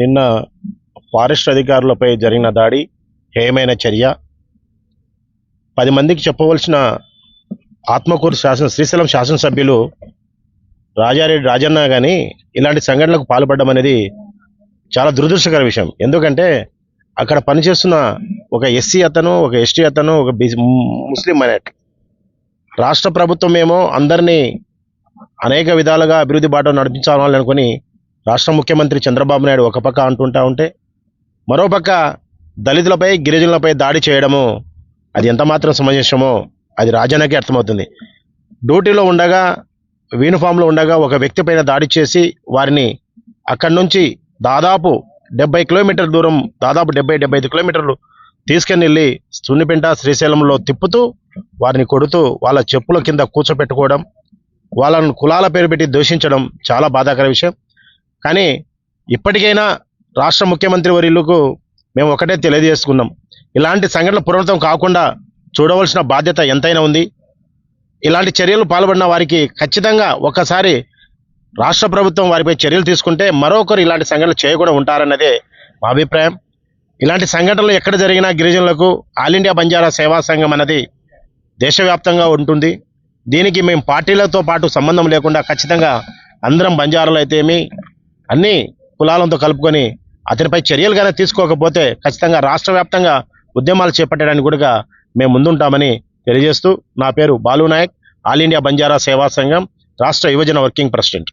నిన్న ఫారెస్ట్ అధికారులపై జరిగిన దాడి హేయమైన చర్య. పది మందికి చెప్పవలసిన ఆత్మకూరు శాసన శ్రీశైలం శాసనసభ్యులు రాజారెడ్డి రాజన్న కానీ ఇలాంటి సంఘటనలకు పాల్పడడం అనేది చాలా దురదృష్టకర విషయం. ఎందుకంటే అక్కడ పనిచేస్తున్న ఒక ఎస్సీ అతను ఒక ఎస్టీ అతను ఒక ముస్లిం మైనార్టీ రాష్ట్ర ప్రభుత్వం ఏమో అందరినీ అనేక విధాలుగా అభివృద్ధి బాట నడిపించాలని అనుకుని రాష్ట్ర ముఖ్యమంత్రి చంద్రబాబు నాయుడు ఒక పక్క అంటుంటా ఉంటే మరోపక్క దళితులపై గిరిజనులపై దాడి చేయడము అది ఎంత మాత్రం సమంజసమో అది రాజన్నకే అర్థమవుతుంది. డ్యూటీలో ఉండగా యూనిఫామ్లో ఉండగా ఒక వ్యక్తి పైన దాడి చేసి వారిని అక్కడి నుంచి దాదాపు డెబ్బై కిలోమీటర్ దూరం దాదాపు డెబ్బై డెబ్బై ఐదు కిలోమీటర్లు తీసుకెళ్ళి వెళ్ళి సున్నిపెంట శ్రీశైలంలో తిప్పుతూ వారిని కొడుతూ వాళ్ళ చెప్పుల కింద కూర్చోపెట్టుకోవడం వాళ్ళను కులాల పేరు పెట్టి దూషించడం చాలా బాధాకర విషయం. కానీ ఇప్పటికైనా రాష్ట్ర ముఖ్యమంత్రి వర్యులకు మేము ఒకటే తెలియజేసుకున్నాం. ఇలాంటి సంఘటనలు పునరుతం కాకుండా చూడవలసిన బాధ్యత ఎంతైనా ఉంది. ఇలాంటి చర్యలు పాల్పడిన వారికి ఖచ్చితంగా ఒక్కసారి రాష్ట్ర ప్రభుత్వం వారిపై చర్యలు తీసుకుంటే మరొకరు ఇలాంటి సంఘటనలు చేయకుండా ఉంటారన్నదే మా అభిప్రాయం. ఇలాంటి సంఘటనలు ఎక్కడ జరిగినా గిరిజనులకు ఆల్ ఇండియా బంజారా సేవా సంఘం అనేది దేశవ్యాప్తంగా ఉంటుంది. దీనికి మేము పార్టీలతో పాటు సంబంధం లేకుండా ఖచ్చితంగా అందరం బంజారాలు అయితేమి అన్ని కులాలతో కలుపుకొని అతనిపై చర్యలు కానీ తీసుకోకపోతే ఖచ్చితంగా రాష్ట్ర వ్యాప్తంగా ఉద్యమాలు చేపట్టడానికి కూడా మేము ముందుంటామని తెలియజేస్తూ నా పేరు బాలు నాయక్. ఆల్ ఇండియా బంజారా సేవా సంఘం రాష్ట్ర యువజన వర్కింగ్ ప్రెసిడెంట్.